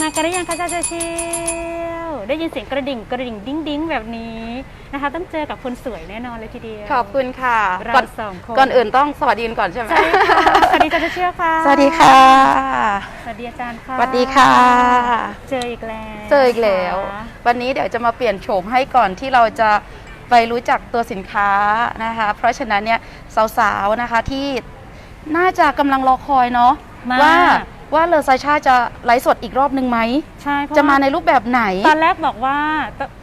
มากันได้ยังคะจ้าเจเชียวได้ยินเสียงกระดิ่งกระดิ่งดิ้งดิ้งแบบนี้นะคะ ต้องเจอกับคนสวยแน่นอนเลยทีเดียวขอบคุณค่ะเราก่อนสองคนก่อนอื่นต้องสวัสดีกันก่อนใช่ไหมใช่ค่ะสวัสดีจ้าเจเชียวค่ะ สวัสดีค่ะ สวัสดีอาจารย์ค่ะสวัสดีค่ะ เจออีกแล้วเจออีกแล้วค่ะวันนี้เดี๋ยวจะมาเปลี่ยนโฉมให้ก่อนที่เราจะไปรู้จักตัวสินค้านะคะ เพราะฉะนั้นเนี่ยสาวๆนะคะที่น่าจะกำลังรอคอยเนาะมากว่า ว่าเลอไซชาจะไลฟ์สดอีกรอบหนึ่งไหม ใช่เพราจะมาว่าในรูปแบบไหน ตอนแรกบอกว่า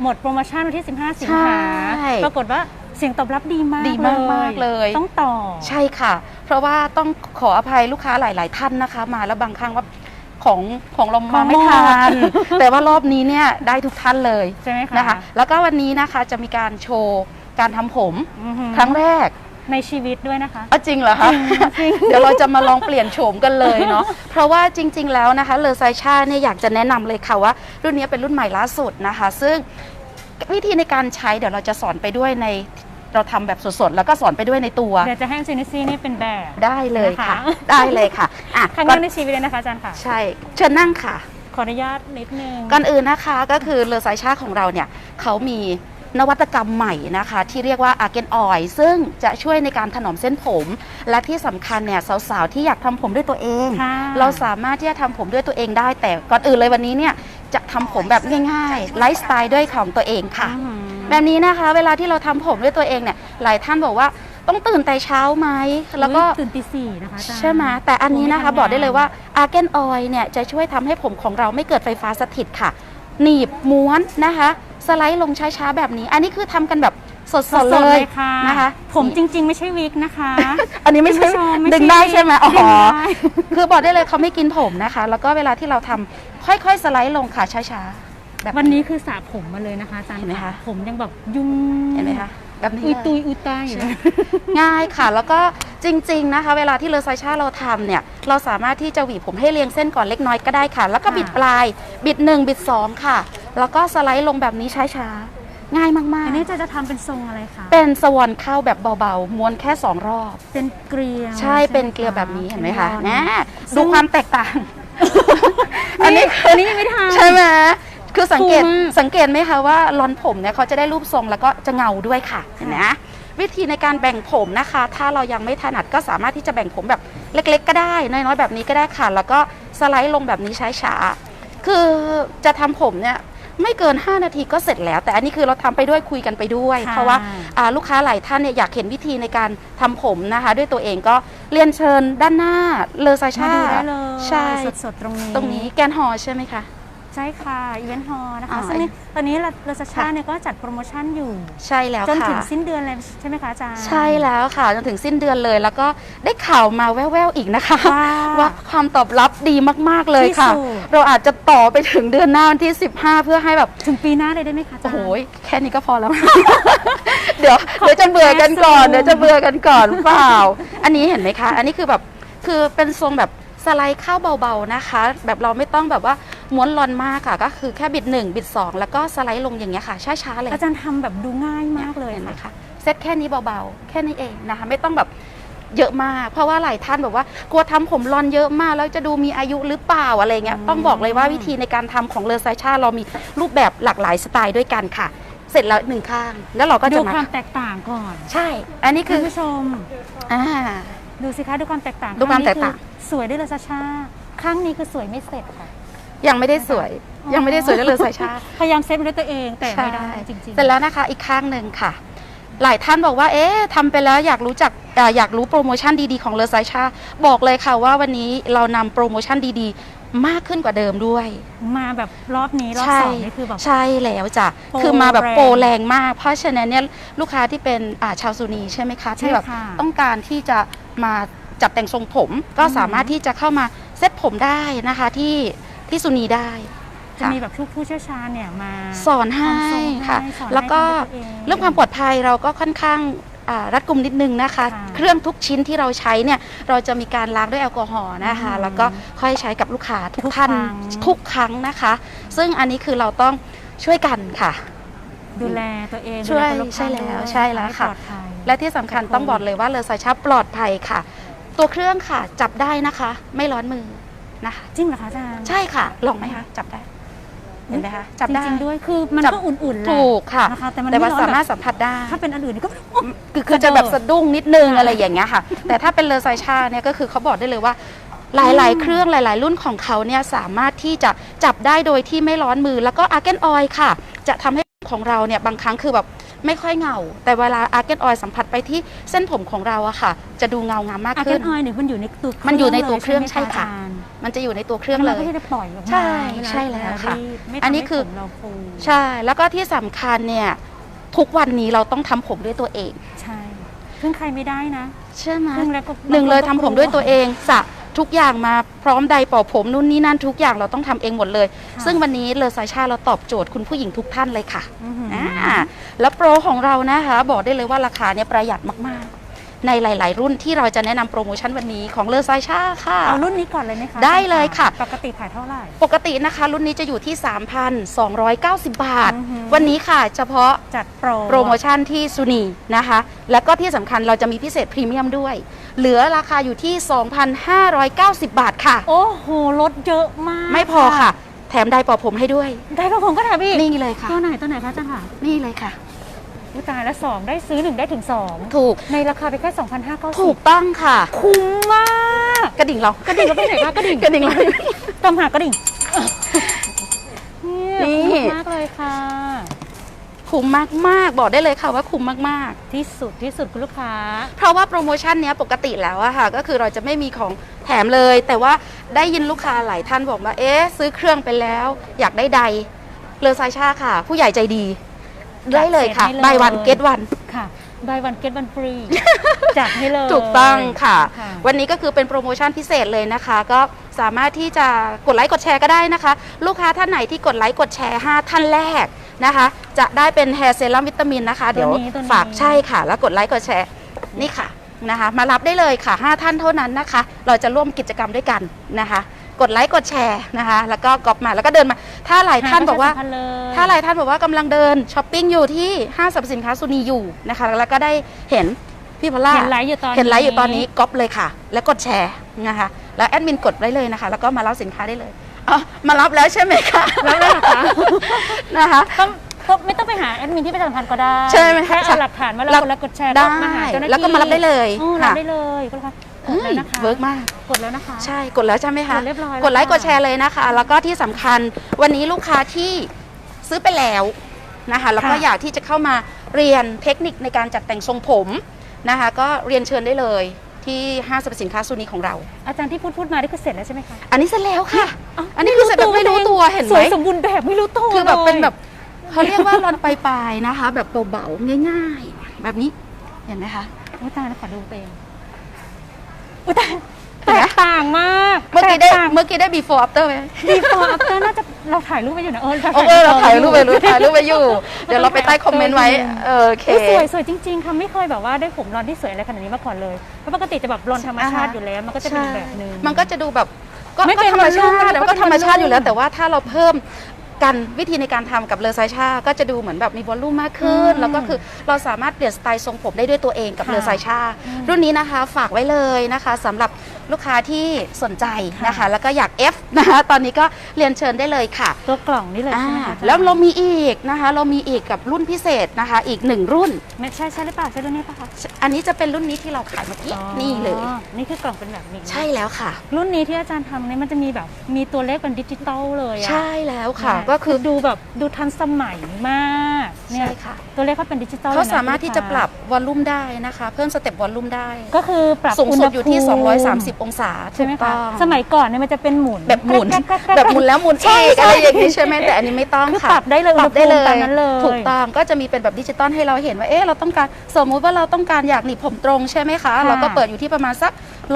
หมดโปรโมชั่นวันที่ 15 สิงหาใช่ปรากฏว่าเสียงตอบรับดีมากดีมากๆเลย ต้องต่อ ใช่ค่ะ เพราะว่าต้องขออภัยลูกค้าหลาย ๆ ท่านนะคะ มาแล้วบางครั้งว่าของของเราขอมางไม่หมดทัน แต่ว่ารอบนี้เนี่ยได้ทุกท่านเลยใช่ไหมคะนะคะ แล้วก็วันนี้นะคะจะมีการโชว์การทำผมอือหือครั้งแรก ในชีวิตด้วยนะคะเอาจริงเหรอคะจริงเดี๋ยวเราจะมาลองเปลี่ยนโฉมกันเลยเนาะ เพราะว่าจริง ๆ แล้วนะคะเลอไซชาเนี่ยอยากจะแนะนำเลยค่ะว่า รุ่นนี้เป็นรุ่นใหม่ล่าสุดนะคะ ซึ่งวิธีในการใช้เดี๋ยวเราจะสอนไปด้วยในเราทำแบบสดๆแล้วก็สอนไปด้วยในตัวเดี๋ยวจะให้ซินิซี่นี่เป็นแบบ ได้เลยค่ะ นะคะ ได้เลยค่ะอะครั้งแรก่อกนในชีวิตเลยนะคะอาจารย์ค่ะ ใช่เชิญนั่งค่ะ ขออนุญาตนิดนึง ก่อนอื่นนะคะก็คือเลอไซชาของเราเนี่ยเขามี นวัตกรรมใหม่นะคะ ที่เรียกว่าอาร์เกนออยซึ่งจะช่วยในการถนอมเส้นผม และที่สำคัญเนี่ยสาวๆที่อยากทำผมด้วยตัวเองค่ะเราสามารถที่จะทำผมด้วยตัวเองได้ แต่ก่อนอื่นเลยวันนี้เนี่ยจะทำผมแบบง่ายๆไลฟ์สไตล์ด้วยของตัวเองค่ะอื้อหือแบบนี้นะคะ เวลาที่เราทำผมด้วยตัวเองเนี่ยหลายท่านบอกว่าต้องตื่นแต่เช้าไหม แล้วก็อุ๊ยตื่นตีสี่นะคะอาจารย์ใช่ไหมแต่อันนี้นะคะผมไม่ทำงานบอกได้เลยว่าอาร์เกนออยเนี่ยจะช่วยทำให้ผมของเราไม่เกิดไฟฟ้าสถิตค่ะ หนีบม้วนนะคะ สไลด์ลงช้าๆแบบนี้ อันนี้คือทำกันแบบสสดดๆๆเลเลยยค่ะนะคะ ผมจริง ๆ ไม่ใช่วิกนะคะ อันนี้ไม่ใช่คุณผู้ชมไม่ใช่ดึงได้ใช่ไหมอ๋อดึงได้ คือบอกได้เลยเขาไม่กินผมนะคะ แล้วก็เวลาที่เราทำค่อยๆสไลด์ลงค่ะช้าๆแบบ วันนี้คือสระผมมาเลยนะคะอาจารย์เห็นไหมคะ ผมยังแบบยุ่งเห็นไหมคะ แบบนี้อุยเลยตุยอุยตายอยู่เลยง่ายค่ะ แล้วก็จริง ๆ นะคะ เวลาที่เลอไซชาเราทำเนี่ย เราสามารถที่จะหวีผมให้เรียงเส้นก่อนเล็กน้อยก็ได้ค่ะ แล้วก็ค่ะบิดปลาย บิด1บิด2ค่ะ แล้วก็สไลด์ลงแบบนี้ช้าๆง่ายมากอันนี้จะจะทำเป็นทรงอะไรคะๆเป็นสวอนเข้าแบบเบาๆม้วนแค่2รอบ เป็นเกลียวใช่ไหมเป็นเกลียวแบบนี้เห็นไหมคะเป็นะซึ่ดูงความแตกต่าง อันนี้อันนี้ยังไม่ทำใช่ไหม คือสังเกตฟูมากสังเกตไหมคะว่าลอนผมเนี่ยเขาจะได้รูปทรงแล้วก็จะเงาด้วยค่ะเห็นไหมวิธีในการแบ่งผมนะคะ ถ้าเรายังไม่ถนัดก็สามารถที่จะแบ่งผมแบบเล็ก ๆ ก็ได้น้อยๆแบบนี้ก็ได้ค่ะ แล้วก็สไลด์ลงแบบนี้ช้าๆคือจะทำผมเนี่ยไม่เกิน 5 นาทีก็เสร็จแล้ว แต่อันนี้คือเราทำไปด้วยคุยกันไปด้วยค่ะเพราะว่าอ่าลูกค้าหลายท่านเนี่ยอยากเห็นวิธีในการทำผมนะคะ ด้วยตัวเองก็เรียนเชิญด้านหน้าเลอซามาชาดูได้เลยใช่สดๆตรงนี้ตรงนี้แกนฮอใช่ไหมคะ ใช่ค่ะอีเวนต์ฮอลล์นะคะอ่า ซึ่งนี่ตอนนี้ลาซาชาค่ะเนี่ยก็จัดโปรโมชั่นอยู่ ใช่แล้วจนค่ะ ถึงสิ้นเดือนเลยใช่ไหมคะอาจารย์ ใช่แล้วค่ะจนถึงสิ้นเดือนเลยแล้วก็ได้ข่าวมาแว่วๆอีกนะคะ ว่าว่าความตอบรับดีมากๆเลยค่ะ ที่สุด เราอาจจะต่อไปถึงเดือนหน้าวันที่ 15 เพื่อให้แบบ ถึงปีหน้าเลยได้ไหมคะอาจารโอ้ย์ โหแค่นี้ก็พอแล้ว เดี๋ยวเดี๋ยวจะเบื่อกันก่อนแม่ซูมเดี๋ยวจะเบื่อกันก่อนเปล่า อันนี้เห็นไหมคะ อันนี้คือแบบคือเป็นทรงแบบสไลด์เข้าเบาๆนะคะ แบบเราไม่ต้องแบบว่า ม้วนรอนมากค่ะ ก็คือแค่บิด 1 บิด 2 แล้วก็สไลด์ลงอย่างเงี้ยค่ะ ช้าๆเลยอาจารย์ทำแบบดูง่ายมากเลยเห็นไหมค่ะคะเซตแค่นี้เบาๆ แค่นี้เองนะคะ ไม่ต้องแบบเยอะมาก เพราะว่าหลายท่านแบบว่ากลัวทำผมรอนเยอะมาก แล้วจะดูมีอายุหรือเปล่าอะไรเงี้ยอืมต้องบอกเลยว่าวิธีในการทำของเลอไซชาเรามีรูปแบบหลากหลายสไตล์ด้วยกันค่ะ เสร็จแล้วหนึ่งข้าง แล้วเราก็ดูจะมาความแตกต่างก่อน ใช่ อันนี้คุคือณผู้ชมอ่าดูสิคะดูความแตกต่างดูความแตกต่างข้นี้คือสวยด้วยลาซาชาข้างนี้คือสวยไม่เสร็จค่ะ ยังไม่ได้สวยอ๋อยังไม่ได้สวยด้วยเลอไซชาพยายามเซฟด้วยตัวเองแต่ไม่ได้ใช่จริงๆเสร็จแล้วนะคะอีกข้างหนึ่งค่ะ หลายท่านบอกว่า เอ๊ะทำไปแล้วอยากรู้จักเอ่ออยากรู้โปรโมชั่นดีๆของเลอไซชา บอกเลยค่ะว่าวันนี้เรานำโปรโมชั่นดีๆ มากขึ้นกว่าเดิมด้วย มาแบบรอบนี้รอบใช่สองนี่คือแบบใช่แล้วจ้ะโปรคือมาแบบแรงโปรแรงมาก เพราะฉะนั้นเนี่ยลูกค้าที่เป็นอ่าชาวซูนีใช่ไหมคะใช่ที่แบบค่ะต้องการที่จะมาจัดแต่งทรงผมก็อืมสามารถที่จะเข้ามาเซ็ตผมได้นะคะที่ ที่ซูนีได้จะค่ะมีแบบผู้ผู้เชี่ยวชาญเนี่ยมา สอนให้ทำทรงให้ค่ะ สอนแล้วก็ให้ทำด้วยตัวเองเรื่องความปลอดภัยเราก็ค่อนข้างอ่ารัดกุมนิดนึงนะคะ ค่ะเครื่องทุกชิ้นที่เราใช้เนี่ยเราจะมีการล้างด้วยแอลกอฮอล์นะคะ อืมแล้วก็ค่อยใช้กับลูกค้าทุกทุกท่านครั้ง ทุกครั้งนะคะ ซึ่งอันนี้คือเราต้องช่วยกันค่ะ ดูแลตัวเองช่วยดูแลคนรอบข้างใช่แล้วด้วยใช่แล้วค่ะ ให้ปลอดภัย และที่สำคัญจากโควิดต้องบอกเลยว่าเลอไซชาปลอดภัยค่ะ ตัวเครื่องค่ะจับได้นะคะ ไม่ร้อนมือ นะคะจริงเหรอคะอาจารย์ใช่ค่ะ ลองไหมคะ จับได้ เห็นไหมคะ จับได้ จริงๆด้วยคือมันจับก็อุ่นๆแหละถูกค่ะ นะคะแต่มันแต่ว่าไม่ร้อนสามารถแบบสัมผัสได้ ถ้าเป็นอันอื่นนี่ก็ คือคือจะแบบสะดุ้งนิดนึงค่ะอะไรอย่างเงี้ยค่ะ แต่ถ้าเป็นเลอไซชาเนี่ยก็คือเขาบอกได้เลยว่า หลาย ๆ เครื่องหลาย ๆ รุ่นของเขาเนี่ยสามารถที่จะจับได้โดยที่ไม่ร้อนมือ แล้วก็อาร์เกนออยค่ะ จะทำให้ของเราเนี่ยบางครั้งคือแบบ ไม่ค่อยเงา แต่เวลาอาร์เกนออยสัมผัสไปที่เส้นผมของเราอะค่ะ จะดูเงางามมากอาเกขึ้น นออยเนี่ยมันอยู่ในตัวเครื่งมันอยู่ในตัวเครื่องลยใช่ค่ะไหมอาจารย์มันจะอยู่ในตัวเครื่องเลแล้วย ก็จะได้ปล่อยออกมาใช่เาใช่แล้วค่ะรีดไม่อันนี้ทำให้คือผมเราฟูใช่ แล้วก็ที่สำคัญเนี่ยทุกวันนี้เราต้องทำผมด้วยตัวเอง ใช่พึ่งใครไม่ได้นะ ใช่ไหมพึ่งแล้วก็หนึ่งเลยทำบาคผมด้วยตัวเองสระ ทุกอย่างมาพร้อมใดเป่าผมนู่นนี่นั่นทุกอย่างเราต้องทำเองหมดเลยะซึ่งวันนี้เลอซาชาเราตอบโจทย์คุณผู้หญิงทุกท่านเลยค่ะอื้อหือออ่าแล้วโปรของเรานะคะ บอกได้เลยว่าราคาเนี่ยประหยัดมากๆ ในหลาย ๆ รุ่นที่เราจะแนะนำโปรโมชั่นวันนี้ของเลอซาชาค่ะ เอารุ่นนี้ก่อนเลยไหมคะได้เลยค่ะ ปกติขายเท่าไหร่ ปกตินะคะ รุ่นนี้จะอยู่ที่ 3,290 บาท อือหือ วันนี้ค่ะ เฉพาะ จัดโปร โปรโมชั่นที่ซูนีนะคะ แล้วก็ที่สำคัญเราจะมีพิเศษพรีเมียมด้วย เหลือราคาอยู่ที่ 2,590 บาทค่ะ โอ้โหลดเยอะมากไม่พอค่ะ แถมไดร์เป่าผมให้ด้วย ได้พระผมก็แถมอีกนี่เลยค่ะ ตัวไหนตัวไหนคะอาจารย์ค่ะ นี่เลยค่ะ อุ๊ยตายแล้วสองได้ซื้อหนึ่งได้ถึงสองถูก ในราคาไปแค่2,590ถูกต้องค่ะ คุ้มมาก กระดิ่งเรากระดิ่งเราไปไหนคะกระดิ่งกระดิ่งเราตามหากระดิ่งนี่นี่ คุ้มมากเลยค่ะ คุ้มมากๆ บอกได้เลยค่ะว่าคุ้มมากที่สุดที่สุดคุณลูกค้าๆเพราะว่าโปรโมชั่นเนี้ยปกติแล้วอะค่ะ ก็คือเราจะไม่มีของแถมเลย แต่ว่าได้ยินลูกค้าหลายท่านบอกว่าเอ๊ะ ซื้อเครื่องไปแล้ว อยากได้ใดเลอซาชาค่ะ ผู้ใหญ่ใจดี ได้เลยค่ะ จัดเซ็ตให้เลยบายวันเกตวัน ค่ะ buy one get one free จัดให้เลยถูกต้องค่ะ ค่ะ วันนี้ก็คือเป็นโปรโมชั่นพิเศษเลยนะคะ ก็สามารถที่จะกดไลค์กดแชร์ก็ได้นะคะ ลูกค้าท่านไหนที่กดไลค์กดแชร์ 5 ท่านแรกนะคะ จะได้เป็นแฮร์เซรั่มวิตามินนะคะ เดี๋ยวตัวนี้ตัวนี้ ฝากใช่ค่ะ แล้วกดไลค์กดแชร์นี่ค่ะนะคะ มารับได้เลยค่ะ 5 ท่านเท่านั้นนะคะ เราจะร่วมกิจกรรมด้วยกันนะคะ กดไลค์กดแชร์นะคะ แล้วก็ก๊อปมาแล้วก็เดินมา ถ้าหลายท่านบอกว่าหประชสัมพันธ์เลยถ้าหลายท่านบอกว่ากำลังเดินช้อปปิ้งอยู่ที่ห้างสรรพสินค้าซูนีอยู่นะคะ แล้วก็ได้เห็นพี่พอลล่าเห็นไลฟ์อยู่ตอนนี้เห็นไลฟ์อยู่ตอนนี้ก๊อปเลยค่ะ แล้วกดแชร์นะคะ แล้วแอดมินกดไว้เลยนะคะ แล้วก็มารับสินค้าได้เลยอ๋อมารับแล้วใช่ไหมคะรับแล้วเหรอคะนะคะก็ก็ไม่ต้องไปหาแอดมินที่ประชาสัมพันธ์ก็ได้ใช่ไหมคะแค่เอาหลักฐานมาเรารับกดไลค์กดแชร์ได้ก็มาหาเจ้าหน้าที่แล้วก็มารับได้เลยอ๋อค่ะรับได้เลยก็ค่ะ กดแล้วนะคะเวิร์กมาก กดแล้วนะคะ ใช่กดแล้วใช่ไหมคะกดเรียบร้อยแล้วกดไลค์ค่ะกดแชร์เลยนะคะ แล้วก็ที่สำคัญวันนี้ลูกค้าที่ซื้อไปแล้วนะคะ แล้วก็อยากที่จะเข้ามาเรียนเทคนิคในการจัดแต่งทรงผมนะคะ ก็เรียนเชิญได้เลยที่ห้างสรรพสินค้าซูนีของเรา อาจารย์ที่พูดพูดมานี่คือเสร็จแล้วใช่ไหมคะอันนี้เสร็จแล้วค่ะาวอันนี้คือเสร็จแบบไม่รู้ตัวเห็นไหสมวยสมบูรณ์แบบไม่รู้ตัวคือแบบลยเป็นแบบเขาเรียกว่ารอนปลายๆนะคะ แบบเบาๆง่าย ๆ แบบนี้เห็นไหมคะอุ๊ยตายแล้วขอดูตัวเอง อุ๊ยตายเห็นไหมแตกต่างมากเมื่อกี้ได้แตต่าง เมื่อกี้ได้ before after ไหม before after น่าจะเราถ่ายรูปไว้อยู่นะเออโอเคเราถ่ายรูปไปอยู่รู้ถ่ายรูปไปอยู่ เดี๋ยวเราไปใต้คอมเมนต์ไว้เออโอเค อุ๊ยสวยสวยจริงๆค่ะไม่เคยแบบว่าได้ผมรอนที่สวยอะไรขนาดนี้มาก่อนเลยเพราะปกติจะแบบรอนธรรมชาติอยู่แล้ว มันก็จะเป็นอีกแบบนึง มันก็จะดูแบบก็ไม่ก็เป็นธรรมชาติมันมันก็ก็ธรรมชาติอยู่แล้วมันแต่ว่าถ้าเราเพิ่ม กันวิธีในการทำกับเลอไซชาก็จะดูเหมือนแบบมีวอลลุ่มมากขึ้นอืมแล้วก็คือเราสามารถเปลี่ยนสไตล์ทรงผมได้ด้วยตัวเองกับค่ะเลอไซชาอืมรุ่นนี้นะคะฝากไว้เลยนะคะสำหรับ ลูกค้าที่สนใจนะคะค่ะแล้วก็อยาก F นะคะตอนนี้ก็เรียนเชิญได้เลยค่ะตัวกล่องนี่เลยอ่าใช่ไหมคะแล้วเรามีอีกนะคะ เรามีอีกกับรุ่นพิเศษนะคะ อีกหนึ่งรุ่นไม่ใช่ใช่หรือเปล่าใช่รุ่นนี้ปะคะอันนี้จะเป็นรุ่นนี้ที่เราขายเมื่อกี้อ๋อนี่เลย นี่คือกล่องเป็นแบบนี้ใช่แล้วค่ะ รุ่นนี้ที่อาจารย์ทำเนี่ยมันจะมีแบบมีตัวเลขเป็นดิจิตอลเลยอะใช่แล้วค่ะเนี่ยก็คือดูแบบดูทันสมัยมากเนี่ยใช่ค่ะตัวเลขเขาเป็นดิจิตอลเขาลยนะสามารถที่จะลูกปค้รับวอลลุ่มได้นะคะ เพิ่มสเต็ปวอลลุ่มได้ ก็คือปรับสูงสุดอยู่ที่ณหภูมิ230องศาใช่ไหมถูกต้คะอง สมัยก่อนเนี่ยมันจะเป็นหมุนแบบหมุนกรกกรกกรก แบบหมุนแล้วหมุนใช่อีกใช่อะไรอย่างนี้ใช่ไหมแต่อันนี้ไม่ต้องคือค่ะปรับได้เลยปรับได้เลอุณหภูมิตายมนั้นเลย ถูกต้องก็จะมีเป็นแบบดิจิตอลให้เราเห็นว่าเอ๊ะเราต้องการสมมุติว่าเราต้องการอยากหนีบผมตรงใช่ไหมคะเราก็เปิดอยู่ที่ประมาณสัก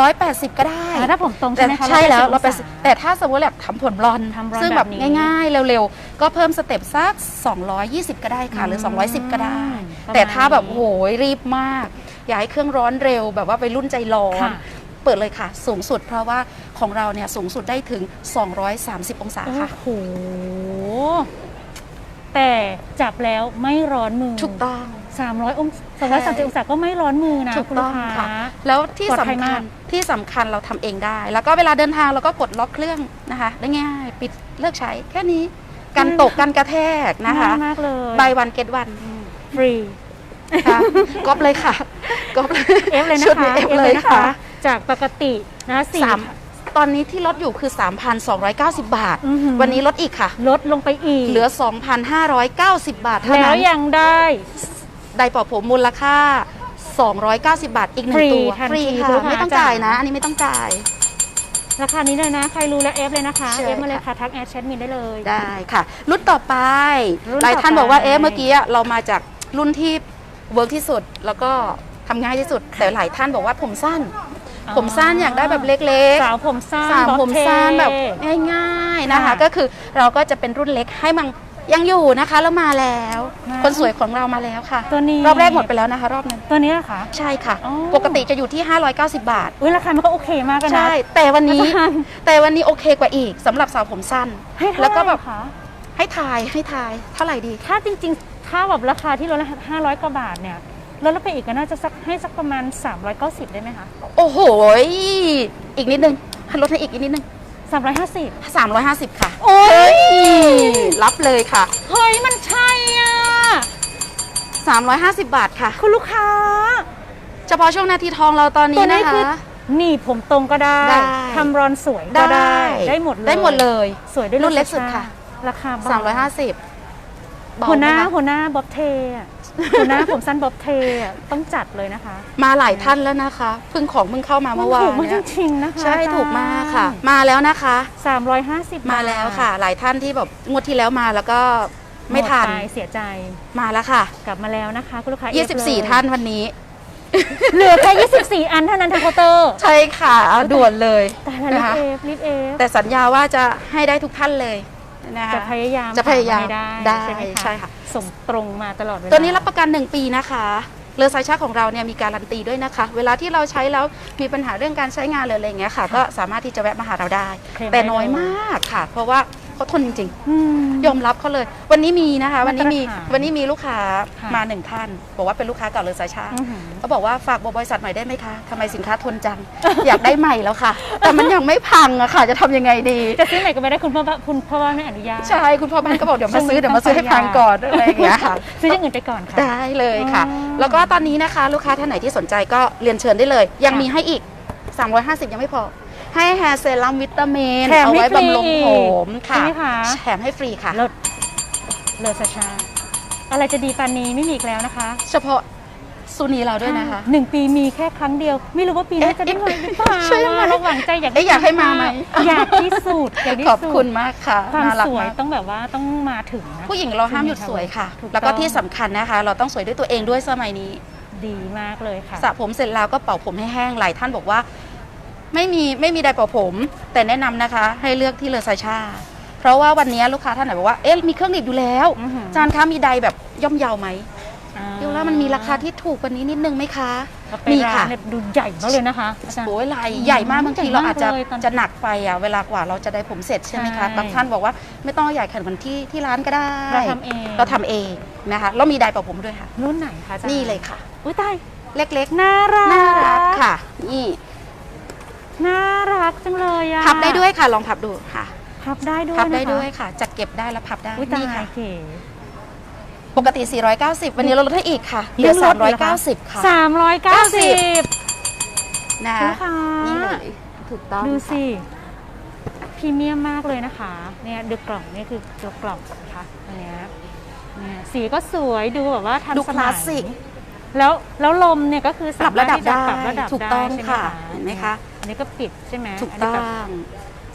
180 ก็ได้ อ่าถ้าผมตรงแต่ใช่ไหมคะใช่แล้ว180เราเป็นองศาแต่ถ้าสมมติแบบทำผลบลอนด์ทำบลอนด์ซึ่งแบบแบบนี้ง่ายๆ เร็วๆ ก็เพิ่มสเต็ปสัก 220 ก็ได้ค่ะ หรืออืม210 ก็ได้ ประมาณแต่ถ้าแบบนี้โหยรีบมาก อยากให้เครื่องร้อนเร็วแบบว่าไปรุ่นใจร้อน ค่ะ เปิดเลยค่ะ สูงสุดเพราะว่าของเราเนี่ยสูงสุดได้ถึง 230 องศาโอ้ค่ะโห แต่จับแล้วไม่ร้อนมือ ถูกต้อง 300 องศา330 องศาก็ไม่ร้อนมือนะถูกคุณต้ลูอกงค้าค่ะ แล้วที่ปลอดภัยสำมาคักญที่สำคัญเราทำเองได้ แล้วก็เวลาเดินทางเราก็กดล็อกเครื่องนะคะ ได้ง่าย ปิดเลิกใช้แค่นี้ กันตกกันกระแทกนะคะง่ายมากเลยบายวันเก็ตวันฟรีค่ะก๊อปเลยค่ะก๊อปเอฟเลยนะชุดคะนี้เอฟเลยค่ะ จากปกตินะสี่ สามตอนนี้ที่ลดอยู่คือ 3,290 บาท อื้อหือ วันนี้ลดอีกค่ะ ลดลงไปอีกเหลือ 2,590 บาทเท่าแล้นั้วน ยังได้ ไดร์เป่าผมมูลค่า 290 บาทอีกหนึ่ฟงรีตัวทันฟรีทีค่ะ ลูกค้าไม่ต้องจ๋าจ่ายนะอันนี้ไม่ต้องจ่าย ราคานี้เลยนะ ใครรู้แล้วเอฟเลยนะคะใช่เอฟมาเลยค่ะทักแอดแชทมินได้เลย ได้ค่ะ รุ่นต่อไป รุ่นหลายท่านต่อไปบอกว่าเอ๊ะเมื่อกี้เรามาจากรุ่นที่เวิร์กที่สุด แล้วก็ทำง่ายที่สุด แต่หลายท่านบอกว่าผมสั้น ผมสั้นอยากได้แบบเล็กสาวผมสั้นสามบ๊อบผมเทสั้นแบบง่ายๆนะคะค่ะก็คือเราก็จะเป็นรุ่นเล็กให้มันยังอยู่นะคะแล้วมาแล้วมาคนสวยของเรามาแล้วค่ะ ตัวนี้รอบแรกหมดไปแล้วนะคะ รอบนึงตัวนี้นะคะใช่ค่ะอ๋อปกติจะอยู่ที่ 590 บาทอุ้ยราคามันก็โอเคมากกันนะใช่แต่วันนี้อาจารย์แต่วันนี้โอเคกว่าอีกสำหรับสาวผมสั้นให้เท่าแล้วก็แบบไหร่คะให้ทายให้ทายเท่าไหร่ดี ถ้าจริง ๆ ถ้าแบบราคาที่ลดละ500กว่าบาทเนี่ย ลดลงไปอีกก็น่าจะสักให้สักประมาณ 390 ได้ไหมคะ โอ้โหยอีกนิดนึงลดให้อีกนิดนึง 350 350 ค่ะ โอ้ย รับเลยค่ะ เฮ้ย มันใช่อะ 350 บาทค่ะ คุณลูกค้า เฉพาะช่วงนาทีทองเราตอนตันี้วนี้นะคือคะหนีบผมตรงก็ได้ได้ทำรอนสวยก็ได้ ได้หมดเลยได้หมดเลย สวยด้วยรุ่นเล็กสุดค่ะ ราคาเบา350เบาหัวหน้าไมคะหัวหน้าบ๊อบเทอะ หัวหน้าผมสั้นบ๊อบเทอะต้องจัดเลยนะคะมาหลายท่านแล้วนะคะเพิ่งของเพิ่งเข้ามาเมื่อวานถูกมากเนี่ยจริงๆนะคะใช่ถูกมากค่ะ มาแล้วนะคะสามร้อยห้าสิบมาแล้วค่ะ หลายท่านที่แบบงวดที่แล้วมาแล้วก็ไม่ทันหดไปเสียใจมาแล้วค่ะ กลับมาแล้วนะคะคุณลูกค้า F เลย24 ท่านวันนี้ เหลือแค่24 อันเท่านั้นทางเคาน์เตอร์ใช่ค่ะเอาด่วนเลยแต่ละรีนะบคะเอฟรีบเอฟแต่สัญญาว่าจะให้ได้ทุกท่านเลย นะคะจะพยายามจะพยายามหให้ได้ได้ใช่ไหมคะใช่ค่ะ ส่งตรงมาตลอดเวลาตัวนี้รับประกัน 1 ปีนะคะเรือสายชาร์จของเราเนี่ยมีการันตีด้วยนะคะ เวลาที่เราใช้แล้วมีปัญหาเรื่องการใช้งานหรืออะไรอย่างเงี้ยค่ะ ก็สามารถที่จะแวะมาหาเราได้เคลมแต่ได้น้อยเลยมากค่ะ เพราะว่า เขาทนจริง อืม ๆ ยอมรับเขาเลย วันนี้มีนะคะ วันนี้มีมาตรฐานวันนี้มีลูกค้าค่ะ มาหนึ่งท่าน บอกว่าเป็นลูกค้าเก่าเรือสายชาร์จอื้อหือ เขาบอกว่าฝากบอกบริษัทหน่อยได้ไหมคะทำไมสินค้าทนจัง อยากได้ใหม่แล้วค่ะ แต่มันยังไม่พังอะค่ะ จะทำยังไงดี จะซื้อใหม่ก็ไม่ได้คุณพ่อบ้านคุณพ่อบ้านไม่อนุญาต ใช่ คุณพ่อบ้านก็บอกเดี๋ยวมาซื้อ เดี๋ยวมาซื้อให้พังก่อนอะไรอย่างเงี้ยค่ะ ซื้ออย่างอื่นไปก่อนค่ะ ได้เลยค่ะ อ๋อแล้วก็ตอนนี้นะคะ ลูกค้าท่านไหนที่สนใจก็เรียนเชิญได้เลย ยังค่ะมีให้อีก 350 ยังไม่พอ ให้แฮร์เซรั่มวิตามินแถมเอาให้ไว้ฟรีบำรุงผมใช่ค่ะไหมคะ แถมให้ฟรีค่ะ เลิศเลิศชาอะไรจะดีปานนี้ไม่มีอีกแล้วนะคะเฉพาะซูนีเราด้วยนะคะ หนึ่งปีมีแค่ครั้งเดียว ไม่รู้ว่าปีหน้าเอ๊ะจะได้มาหรือเปล่าใช่ไหมเราหวังใจอยากเอ๊ะอยากให้มาไหม อยากที่สุดอยากที่ขอบสุดคุณมากค่ะความน่ารักสวยมากต้องแบบว่าต้องมาถึงนะ ผู้หญิงเราห้ามหยุดสวยค่ะ ถูกต้อง แล้วก็ที่สำคัญนะคะ เราต้องสวยด้วยตัวเองด้วยสมัยนี้ดีมากเลยค่ะ สระผมเสร็จแล้วก็เป่าผมให้แห้งหลายท่านบอกว่า ไม่มีไม่มีไดร์เป่าผม แต่แนะนำนะคะ ให้เลือกที่เลอซาชาเพราะว่าวันนี้ลูกค้าท่านไหนบอกว่าเอ๊ะมีเครื่องหนีบอยู่แล้วอื้อหือจานคะมีไดร์แบบย่อมเยาวไหมอ่าดูแล้วมันมีราคาที่ถูกกว่านี้นิดนึงไหมคะแล้วไปมีร้าค่ะนเนี่ยดูใหญ่มากเลยนะคะอาจารย์โอ้ยลายใหญ่มากบางทีเราอาจจะใหญ่มากเลยตอนจะหนักไปอะเวลากว่าเราจะได้ผมเสร็จใช่ไหมคะใช่บางท่านบอกว่าไม่ต้องเอาใหญ่ขนาดนั้นที่ที่ร้านก็ได้เราทำเองเราทำเองนะคะแล้วมีไดร์เป่าผมด้วยค่ะรุ่นไหนคะอาจารย์นี่เลยค่ะอุ้ยตายเล็กน่ารักๆน่ารักค่ะ นี่ น่ารักจังเลยอะพับได้ด้วยค่ะลองพับดูค่ะ พับได้ด้วยพับได้นะคะด้วยค่ะจัดเก็บได้แล้วพับได้อุ้ยตานี่ยค่ะเก๋ปกติ 490 วันนี้เราลดให้อีกค่ะเหลือยังลดอีกเหรอคะ390 ค่ะ สามร้อยเก้าสิบ นะ ลูกค้า นี่เลยถูกต้องดูค่ะสิพรีเมียมมากเลยนะคะ เนี่ยดูกล่องนี่คือตัวกล่องนะคะอันเนี้ยเนี่ยสีก็สวยดูแบบว่าทันดูสคมัลายสสิกแล้วแล้วลมเนี่ยก็คือปรับระดับสามารถที่จได้ปรับระดับถูกต้องได้ใช่ไหมค่ะ เห็นไหมคะอั นนี้ก็ปิดใช่ไหมถูกนต้นี้อแบบง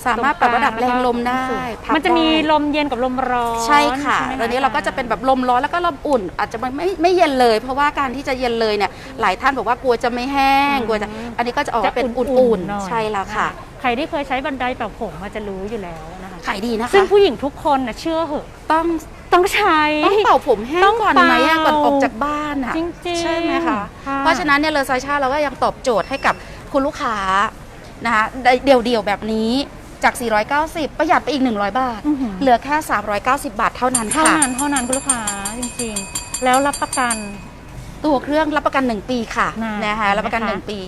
สามารถปรับระดับแรงลมได้พับมันจะมีได้ ลมเย็นกับลมร้อนใช่ค่ะไหม ตอนนี้เราก็จะเป็นแบบลมร้อนแล้วก็ลมอุ่น อาจจะไม่ไม่ไม่เย็นเลย เพราะว่าการที่จะเย็นเลยเนี่ย หลายท่านบอกว่ากลัวจะไม่แห้งกลัวจะ อันนี้ก็จะออกมาเป็นอุ่นหน่อย ๆ ใช่แล้วค่ะ ใครที่เคยใช้บันไดเป่าผมมันจะรู้อยู่แล้วนะคะ ขายดีนะคะ ซึ่งผู้หญิงทุกคนนะเชื่อเหอะต้องต้องใช้ ต้องเป่าผมแห้ต้งองก่อนไหมอะเป่าก่อนออกจากบ้านอะจริงๆใช่ไหมคะค่ะเพราะฉะนั้นเนี่ยเลอซาชาเราก็ยังตอบโจทย์ให้กับคุณลูกค้า นะคะเดี่ยวเดี่ยวๆแบบนี้จาก 490 ประหยัดไปอีก 100 บาท อื้อหือ เหลือแค่ 390 บาทเท่านั้นเท่าค่ะ นั้นเท่านั้นคุณลูกค้าจริงๆ แล้วรับประกัน ตัวเครื่องรับประกัน 1 ปีค่ะน่ะนะคะเห็นไหมรับประกันคะ 1 ปี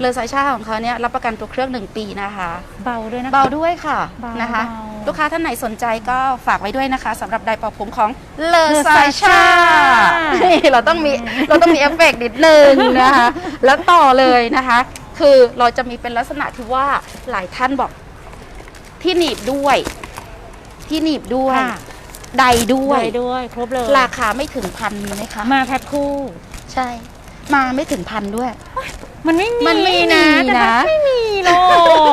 เลอไซชาของเขาเนี่ยรับประกันตัวเครื่อง 1 ปีนะคะ เบาด้วยนะคะ เบาด้วยค่ะเบานะคะ เบา ลูกค้าท่านไหนสนใจก็ฝากไว้ด้วยนะคะสำหรับไดร์เป่าผมของเลอ Le ไซชา Sacha นี่เราต้องมีเราต้องมีเอฟเฟกต์นิดนึงนะคะ แล้วต่อเลยนะคะ คือเราจะมีเป็นลักษณะที่ว่าหลายท่านบอกที่หนีบด้วย ที่หนีบด้วย ค่ะใดด้วด้วยยด้วย ครบเลยราคาไม่ถึงพันมีไหมคะมาแพ็คคู่ ใช่ มาไม่ถึงพันด้วย มันไม่มีมันไม่มีนะแต่นะไม่มีหรอ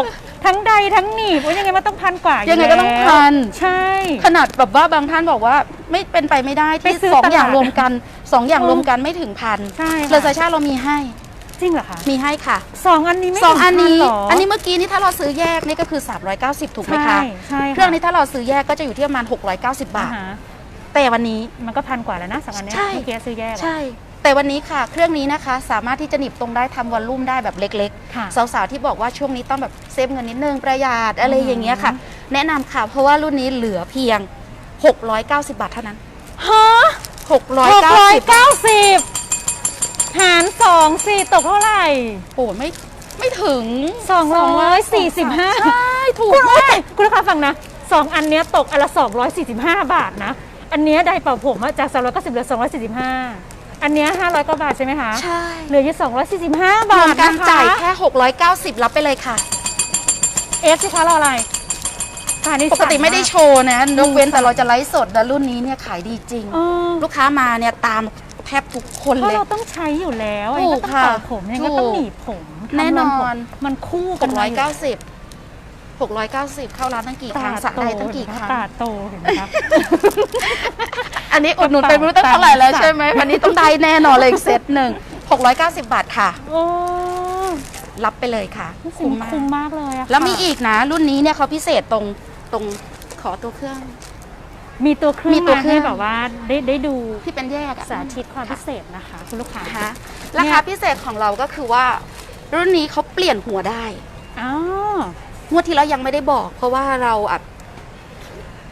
กทั้งใดทั้งหนีบว่ายังไงมันต้องพันกว่ายัยังไงก็ต้องพัน ใช่ ขนาดแบบว่าบางท่านบอกว่าไม่เป็นไปไม่ได้ไปที่ซื้อสองตลาดอย่างรวมกันสองอย่างเออรวมกันไม่ถึงพันใช่เลอไซชาเรามีให้จริ งเหรอคะมีให้ค่ะ สองอันนี้ไม่สองอันนี้ถึพัหรอันนี้เมื่อกี้นี่ถ้าเราซื้อแยกนี่ก็คือ 390 ถูกไหมคะใช่ใช่ะเครื่องนี้ถ้าเราซื้อแยกก็จะอยู่ที่ประมาณ 690 บาทอ่ฮะแต่วันนี้มันก็พันกว่าแล้วนะสองอันเนี้ยใช่เมื่อกี้ซื้อแยกอะใช่แต่วันนี้ค่ะเครื่องนี้นะคะสามารถที่จะหนีบตรงได้ทำวอลลุ่มได้แบบเล็กค่ะๆสาวๆที่บอกว่าช่วงนี้ต้องแบบเซฟเงินนิดนึงประหยัดอะไรอืมอย่างเงี้ยค่ะ แนะนำค่ะเพราะว่ารุ่นนี้เหลือเพียง 690 บาทเท่านั้นฮะหกร้อย690เก้าสิบ หารสองสี่ตกเท่าไหร่ โอ้ไม่ไม่ถึงสองร้อยสี่สิบห้าใช่ ถูกคุณมากคุณลูกค้าฟังนะสองอันเนี้ยตกอันละสองร้อยสี่สิบห้าบาทนะ อันเนี้ยได้เป่าผมอะจากสามร้อยเก้าสิบเหลือสองร้อยสี่สิบห้าอันเนี้ยห้าร้อยกว่าบาทใช่ไหมคะใช่เหลืออยู่สองร้อยสี่สิบห้ารบาวทมการนะคะจ่ายแค่690รับไปเลยค่ะ เอฟสิคะรออะไรค่ะนี่ปกติไม่ได้โชว์นะยกเว้นแต่เราจะไลฟ์สดแต่รุ่นนี้เนี่ยขายดีจริงเออลูกค้ามาเนี่ยตามแทบทุกคนเพราะเลย เราต้องใช้อยู่แล้วถูไอ้กก็ต้องค่ะเป่าผมยังไงก็ต้องถูกหนีบผมแน่นอนทำผมมันคู่กันมาอยู่690 690เข้าร้านตั้งกี่ครั้งสระใดตั้งกี่ครั้ง ตาโตเห็นไหมคะอันนี้อุดหนุนไปไม่รู้ตั้งเท่าไหร่แล้วใช่ไหมวันนี้ต้องได้แน่นอนเลยอีกเซตหนึ่ง690 บาทค่ะ โอ้รับไปเลยค่ะ คุ้คุ้มมมากคุ้มมากเลยอะค่ะแล้วมีอีกนะ รุ่นนี้เนี่ยเขาพิเศษตรงตรงขอตัวเครื่อง มีตัวเครื่องมีตัวมาเครื่ให้อง แบบว่าได้ได้ดูที่เป็นแยกอะ สาธิตความพิเศษนะคะคุณลูกค้า นะคะราคาพิเศษของเราก็คือว่า รุ่นนี้เขาเปลี่ยนหัวได้ อ๋องวดที่แล้วยังไม่ได้บอก เพราะว่าเราอัด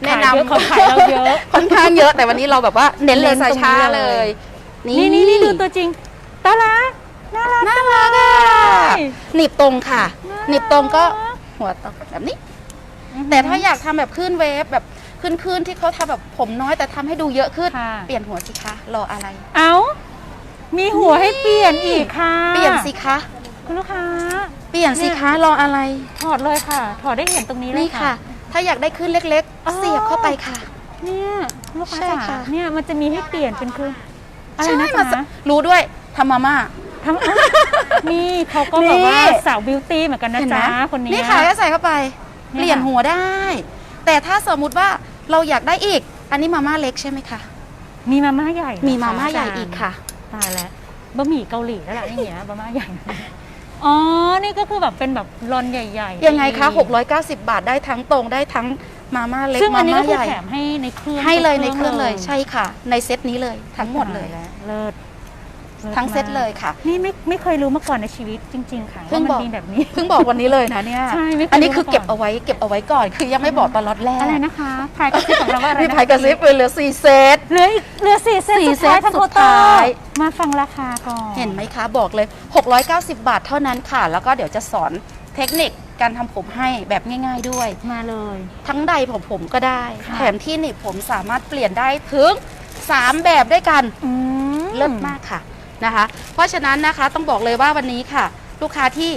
แนะขายเยอะนำของขายเราเยอะ ค่อนข้างเยอะแต่วันนี้เราแบบว่าเน้นเลยเน้นสายตรงนี้ช้าเลเลยยนี่นี่นี่ดูตัวจริงตาละน่ารัก น่ารักอะเลยหนีบตรงค่ะ น่ารัก หนีบตรงก็หัวตรงแบบนี้ แต่ถ้าอยากทำแบบขึ้นเวฟแบบ ขึ้นขึ้นที่เขาทำแบบผมน้อยแต่ทำให้ดูเยอะขึ้น ค่ะ เปลี่ยนหัวสิคะ รออะไร เอ้ามีหัวให้เปลี่ยนอีกค่ะเปลี่ยนสิคะ คุณลูกค้า เปลี่ยนสิคะ รออะไร ถอดเลยค่ะ ถอดได้เห็นตรงนี้เลยนี่ค่ะถ้าอยากได้ขึ้นเล็กอ๋อ ๆ เสียบเข้าไปค่ะ เนี่ยลูกค้าใช่จ๋าค่ะ เนี่ยมันจะมีให้เปลี่ยนเป็นคืออะไรใช่นะมาจ๊ะรู้ด้วยทำมาม่า ทั้งนี่เขาก็แบบว่านี่ สาวบิวตี้เหมือนกันนะเห็นไหมจ๊ะคนนี้นี่ค่ะก็ใส่เข้าไป เนี่ย เปลี่ยนหัวได้ แต่ถ้าสมมุติว่า เราอยากได้อีก อันนี้มาม่าเล็กใช่ไหมคะ มีมาม่าใหญ่นะคะมีมาม่าใหญ่จรย์อีกค่ะ ตายแล้วบะหมี่เกาหลีแล้วล่ะอย่างเงี้ยบะหม่าใหญ่ อ๋อ นี่ก็คือแบบเป็นแบบรอนใหญ่ๆยังไงคะ 690 บาทได้ทั้งตรงได้ทั้งมาม่าเล็กซึ่งอัมานนี้ม่าก็คืใหอญ่แถมให้ในเครื่องให้เลยในทุกเครื่องเลยใช่ค่ะ ในเซตนี้เลยทั้งหมดเลยตาแล้วเลิศลิศ ทั้งเซตมากเลยค่ะ นี่ไม่ไม่เคยรู้มาก่อนในชีวิตจริง ๆ ค่ะเพิ่งว่ามันบอกมีแบบนี้เพิ่งบอกวันนี้เลยนะเนี่ยใช่ไม่เคยอันนี้คือรู้มาก่อนเก็บเอาไว้เก็บเอาไว้ก่อน คือยังไม่บอกตอนล็อตแรกอะไรนะคะพายกระซิบของเราว่าอะไรนี่นะพายกระซิบไปเหลือ4เซตเหลืออีกเหลือสี่เซตสี่สุดท้ายเซตทั้งสุโคดโต้ท้ายมาฟังราคาก่อนเห็นไหมคะบอกเลย 690 บาทเท่านั้นค่ะ แล้วก็เดี๋ยวจะสอนเทคนิคการทำผมให้แบบง่าย ๆด้วยมาเลย ทั้งใดผมผมก็ได้ค่ะแถมที่หนีบผมสามารถเปลี่ยนได้ถึง 3 แบบด้วยกันอืมเลิศมากค่ะ นะคะ เพราะฉะนั้นนะคะต้องบอกเลยว่าวันนี้ค่ะ ลูกค้าที่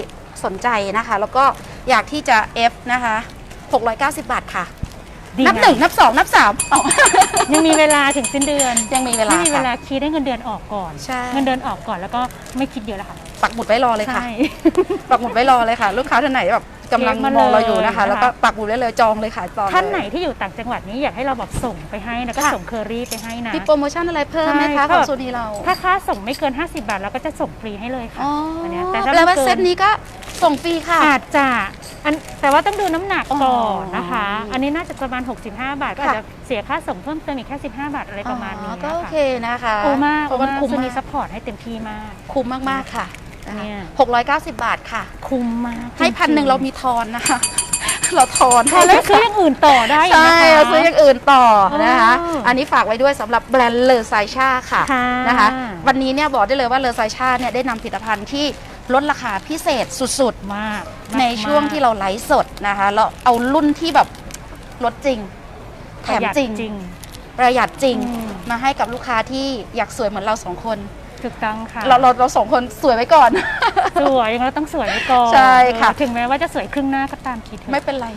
สนใจนะคะ แล้วก็อยากที่จะ F นะคะ 690 บาทค่ะ ดีนับไหนึ่งนับสองนับสามเอา ยังมีเวลาถึงสิ้นเดือนยังมีเวลาไม่มีเวลาค่ะคิดได้เงินเดือนออกก่อน ใช่ เงินเดือนออกก่อนแล้วก็ไม่คิดเยอะแล้วค่ะ ปักหมุดไว้รอเลยค่ะ ใช่ ปักหมุดไว้รอเลยค่ะ ลูกค้าท่านไหนแบบกำลังเช็คมามองเราอยู่เลยนะคะนะคะแล้วก็ปักหมุดไว้เลยจองเลยค่ะจองเลย ท่านไหนที่อยู่ต่างจังหวัดนี้อยากให้เราแบบส่งไปให้แล้วก็ค่ะ ส่งเคอรี่ไปให้นะ มีโปรโมชั่นอะไรเพิ่มไหมใช่คะค่ะของซูนีเราถ้าค่าส่งไม่เกิน 50 บาทเราก็จะส่งฟรีให้เลยค่ะอ๋ออันเนี้ยแต่ถ้าแปลว่ามันเกินเซตนี้ก็ส่งฟรีค่ะ อาจจะอันแต่ว่าต้องดูน้ำหนักก่อนนะคะอ๋ออัอันนี้น่าจะประมาณ 65 บาท ก็อาจจะเสียค่าส่งเพิ่มเติมอีกแค่ 15 บาทอะไรประมาณนี้อ๋อนะก็โอคะเคนะคะโอ้มากเพโอ้ราะมันมากคุ้มซูนีมากซัพพอร์ตให้เต็มที่มาก คุ้มมากๆค่ะเนี่ยหกร้อยเก้าสิบบาทค่ะ คุ้มมากให้จริงๆพันหนึ่งเรามีทอนนะคะ เราทอนพอแล้วซื้ออย่างอื่นต่อได้อีกใช่นะคะ เราซื้ออย่างอื่นต่อนะคะ อ๋ออัอันนี้ฝากไว้ด้วยสำหรับแบรนด์เลอไซชาค่ะค่ะ นะคะ วันนี้เนี่ยบอกได้เลยว่าเลอไซชาเนี่ยได้นำผลิตภัณฑ์ที่ลดราคาพิเศษสุดมากๆ ในช่วงที่เราไลฟ์สดนะคะแล้วเอารุ่นที่แบบลดจริง แถมจริงจริงประหยัดจริงอืม มาให้กับลูกค้าที่อยากสวยเหมือนเราสองคน ถูกต้องค่ะเราเราเราสองคนสวยไว้ก่อน สวยยังไงเราต้องสวยไว้ก่อนใช่ค่ะ เออถึงแม้ว่าจะสวยครึ่งหน้าก็ตามคิดเถอะไม่เป็นไร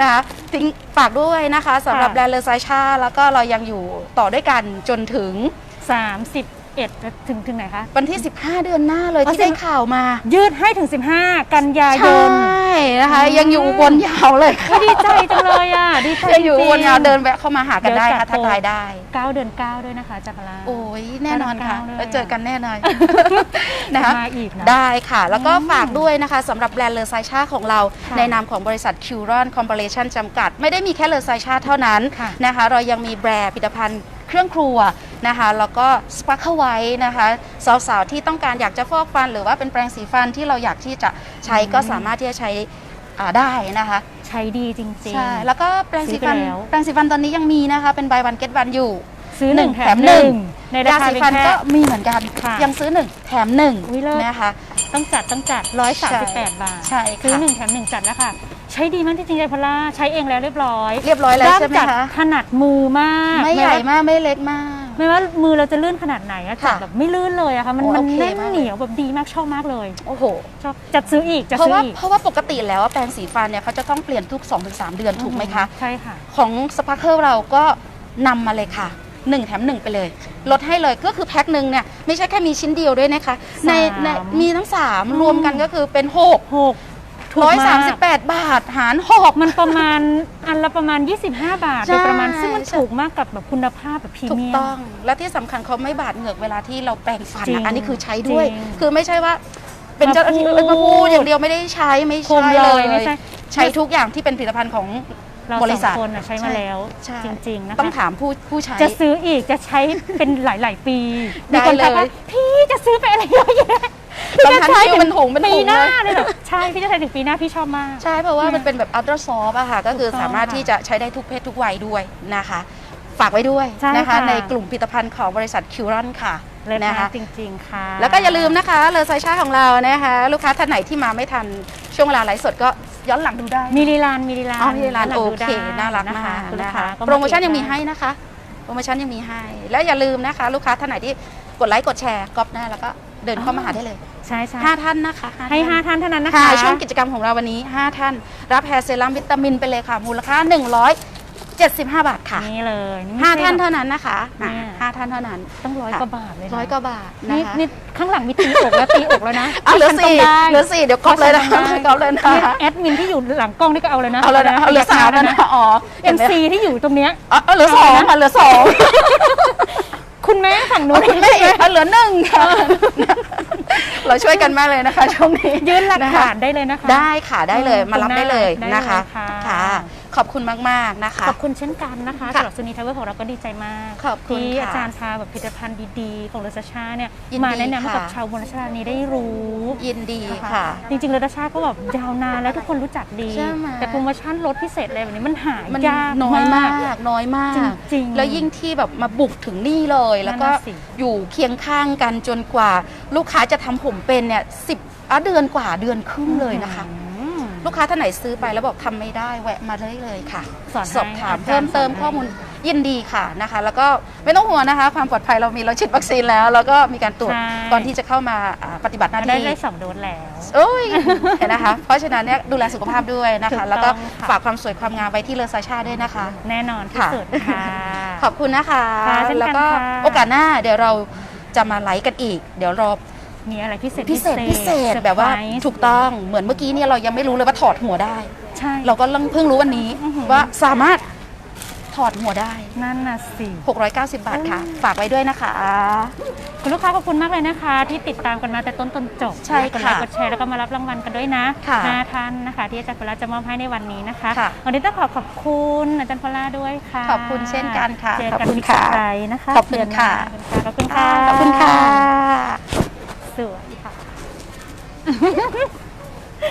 นะคะทิ้งฝากด้วยนะคะสำหรับค่ะแบรนด์เลอไซชา แล้วก็เรายังอยู่ต่อด้วยกันจนถึงสามสิบเอ็ดถึงถึงไหนคะ วันที่ 15 เดือนหน้าเลยอ๋อที่ได้สิบข่าวมา ยืดให้ถึง 15 กันยาใชย น่นะคะอืมยังอยู่อุบนยาวเลยอุ๊ยดีใจจังเลยอะดีใจยังอยู่อุบนยาวจริงๆเดินแวะเข้ามาหากันได้ค่ะเดี๋ยวจัดทักทายได้เก้าเดือนเก้าด้วยนะคะจักรลาโอ้ยแน่นอนค่ะเก้าเลยแล้วเจอกันแน่นอนนะนะคะมาอีกนะได้ค่ะ แล้วก็อืมฝากด้วยนะคะสำหรับแบรนด์เลอไซชาของเราค่ะในนามของบริษัทคิวรอนคอม p พ r a t i o n จำกัด ไม่ได้มีแค่เลอไซชาเท่านั้นค่ะนะคะ เรายังมีแบรนด์ผลิตภัณฑ์เครื่องครัว นะคะ แล้วก็สปาร์คไว้นะคะสาวๆที่ต้องการอยากจะฟอกฟัน หรือว่าเป็นแปรงสีฟันที่เราอยากที่จะใช้ก็สามารถที่จะใช้อ่าได้นะคะ ใช้ดีจริงใช่แล้วก็แปรงสีฟันซื้อไปแล้วแปรงสีฟันตอนนี้ยังมีนะคะ เป็น buy one get one อยู่ๆซื้อหนึ่งหนึ่งแถมแถมหนึ่งหนึ่งในราคาสีเพียฟังแค่ก็มีเหมือนกันค่ะยังซื้อหนึ่งแถมหนึ่งอุ๊ยเลิศนะคะ ต้องจัดต้องจัดร้อยสามสิบแปดบาทใช่ค่ะซื้อหนึ่งแถมหนึ่งจัดแล้วค่ะ ใช้ดีมากจริงๆใจพลาใช้เองแล้วเรียบร้อย เรียบร้อยแล้วด้ามใช่ไหมจัดคะถนัดมือมาก ไม่ใหญ่ว่มากไม่เล็กมาก ไม่ว่ามือเราจะลื่นขนาดไหนอะจัดค่ะแบบไม่ลื่นเลยอะค่ะมันโอ้มันโอเคแน่นมากเลย เหนียวแบบดีมากชอบมากเลยโอ้โห ชอบจัดซื้ออีกจะเพราะซื้อว่าอีกเพราะว่าปกติแล้วแปรงสีฟันเนี่ยเขาจะต้องเปลี่ยนทุก 2-3 เดือนถูกไหมคะ ใช่ค่ะ ของสปาร์เคิลเราก็นำมาเลยค่ะ 1 แถม 1 ไปเลย ลดให้เลยก็คือแพ็คหนึ่งเนี่ย ไม่ใช่แค่มีชิ้นเดียวด้วยนะคะ ในสามในมีทั้งอืม3รวมกันก็คือเป็น 6 หก ถูกมาก138บาทหาร6มันประมาณอันละประมาณ 25 บาทใช่โดยประมาณซึ่งมันใช่ถูกมากกับแบบคุณภาพแบบพรีถูกเมียมต้องและที่สำคัญเขาไม่บาดเหงือกเวลาที่เราแปรงฟันจริงนะอันนี้คือใช้ด้วย จริงคือไม่ใช่ว่า เป็นมาเจ้าหน้าที่พูดเอ้ยมาพูดอย่างเดียวไม่ได้ใช้ไม่คมใช่เลเลยยไม่ใช่ใช้ทุกอย่างที่เป็นผลิตภัณฑ์ของ เราบริสษัอทงคนน่ะใช้มาแล้ว ใช่จริง ๆ นะคะต้องถามผู้ผู้ใช้ จะซื้ออีกจะใช้เป็นหลาย ๆ ปี ได้มีคนทักว่าเลย พี่จะซื้อไปอะไรเยอะแยะ บางครั้งคิวเป็นถุงเป็นปีถุงหน้าเลยเลยเหรอใช่พี่จะใช้ถึงปีหน้าพี่ชอบมาก ใช่เพราะว่าเนี่ยมันเป็นแบบอัลตราซอฟอะค่ะ ก็คือถูกต้องสามารถค่ะที่จะใช้ได้ทุกเพศทุกวัยด้วยนะคะ ฝากไว้ด้วยใช่นะคะ ค่ะ ในกลุ่มผลิตภัณฑ์ของบริษัทคิวรอนค่ะเลยนะนะคะจริง ๆ ค่ะ แล้วก็อย่าลืมนะคะเลอไซชาของเรานะคะ ลูกค้าท่านไหนที่มาไม่ทันช่วงเวลาไลฟ์สดก็ย้อนหลังดูได้ มีลีลานมีลีลานอ๋อมีร้านหโอดูเคได้น่ารักนะมากคุณลูนะกค้าคะก็าโปรโมชั่นยังมีเก็บให้นะคะ โปรโมชั่นยังมีให้ แล้วอย่าลืมนะคะ ลูกค้าท่านไหนที่กดไลค์กดแชร์ก๊อปหน้าแล้วก็ เดินเข้ามาหาได้เลย ใช่ใช่ห้าท่านนะคะให้ท่นห้าท่านเท่านั้นนะค่ะคะ ช่วงกิจกรรมของเราวันนี้ 5 ท่าน รับแฮร์เซรั่มวิตามินไปเลยค่ะ มูลค่า 175 บาทค่ะนี่เลยนี่ไม่ห้าใช่ ท่านแบบเท่านั้นนะคะอะเนี่ย ห้าท่านเท่านั้น ต้องร้อยค่ะ กว่าบาทเลยนะร้อยกว่าบาทนะนี่คะนี่ข้างหลังมีตีอกแล้วตีอกแล้วนะอะเหลือฉันต้สี่งได้เหลือสี่เดี๋ยวก๊อปเลยนะพราฉัต้องก๊อปเลยนะนี่แอดมินที่อยู่หลังกล้องนี่ก็เอาเลยนะเอาเลยนะเอาเหลือสามแล้วนะอ๋อเอ็มซีที่อยู่ตรงเนี้ยอ๋อเอาเหลือสองค่ะเหลือสอง คุณแม่ฝั่งนู้นคุณแม่เอาเหลือหนึ่งค่ะ เราช่วยกันมากเลยนะคะช่วงนี้ยืนหลักนะคะฐานได้เลยนะคะ ได้ค่ะได้เลยอืมมารับได้เลยได้เลยนะคะค่ะ ขอบคุณมากๆนะคะ ขอบคุณเช่นกันนะคะค่ะสำหรับซูนีทาวเวอร์ของเราก็ดีใจมากขอบคุณที่ค่ะอาจารย์พาแบบผลิตภัณฑ์ดีๆ ของเลสชาเนี่ยยินดีมาแนะนำให้กับค่ะ ชาวบนราชธานีได้รู้ยินดีนะคะค่ะ จริงๆเลสชาก็แบบยาวนานแล้วทุกคนรู้จักดี ใช่ไหม แต่โปรโมชั่นลดพิเศษอะไรแบบนี้มันหามันยาก น้อยมากน้อยมาก จริงๆแล้วยิ่งที่แบบมาบุกถึงนี่เลย แล้วก็นั่นน่ะสิ อยู่เคียงข้างกันจนกว่า ลูกค้าจะทำผมเป็นเนี่ยสิบอะเดือนกว่าเดือนครึ่งเลยนะคะ อืม ลูกค้าท่านไหนซื้อไปแล้วบอกทำไม่ได้แวะมาได้เลยค่ะ สอนให้สอบถามอาจารย์เพิ่มเติมสอนให้ข้อมูลยินดีค่ะนะคะ แล้วก็ไม่ต้องห่วงนะคะ ความปลอดภัยเรามีเราฉีดวัคซีนแล้ว แล้วก็มีการตรวจใช่ ก่อนที่จะเข้ามาอ่าปฏิบัติหน้าได้ที่ ได้สองโดสแล้ว โอ้ยเห็นนะคะ เพราะฉะนั้นเนี่ยดูแลสุขภาพด้วยนะถูคะกต้องแล้วก็ค่ะ ฝากความสวยความงามไว้ที่เลอซาชาด้วยนะคะ แน่นอนที่ค่ะ สุดค่ะ ขอบคุณนะคะ ค่ะเช่นกันแล้วก็ค่ะ โอกาสหน้าเดี๋ยวเราจะมาไลฟ์กันอีก เดี๋ยวรอ มีอะไรพิเศษพิเศษพิเศษแบบว่าเซอร์ไพรส์ถูกต้องเหมือนเมื่อกี้เนี่ยเรายังไม่รู้เลยว่าถอดหัวได้ ใช่ เราก็เพิ่งรู้วันนี้อื้อหือว่าสามารถถอดหัวได้ นั่นน่ะสิ690 บาทค่ะ ฝากไว้ด้วยนะคะ คุณลูกค้าขอบคุณมากเลยนะคะ ที่ติดตามกันมาแต่ต้นจนจบใช่กดไลค่ะค์กดแชร์แล้วก็มารับรางวัลกันด้วยนะค่ะห้าท่านนะคะ ที่อาจารย์พลาจะมอบให้ในวันนี้นะคะค่ะวันนี้ต้องขอขอบคุณอาจารย์พลาด้วยค่ะ ขอบคุณเช่นกันค่ะเจอขอบกันคุณที่ค่ะสไลด์นะคะขอบคุณค่ะเดือนหน้าขอบคุณค่ะ ขอบคุณค่ะส วยค่ะ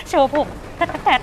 โชว์ผมแตะ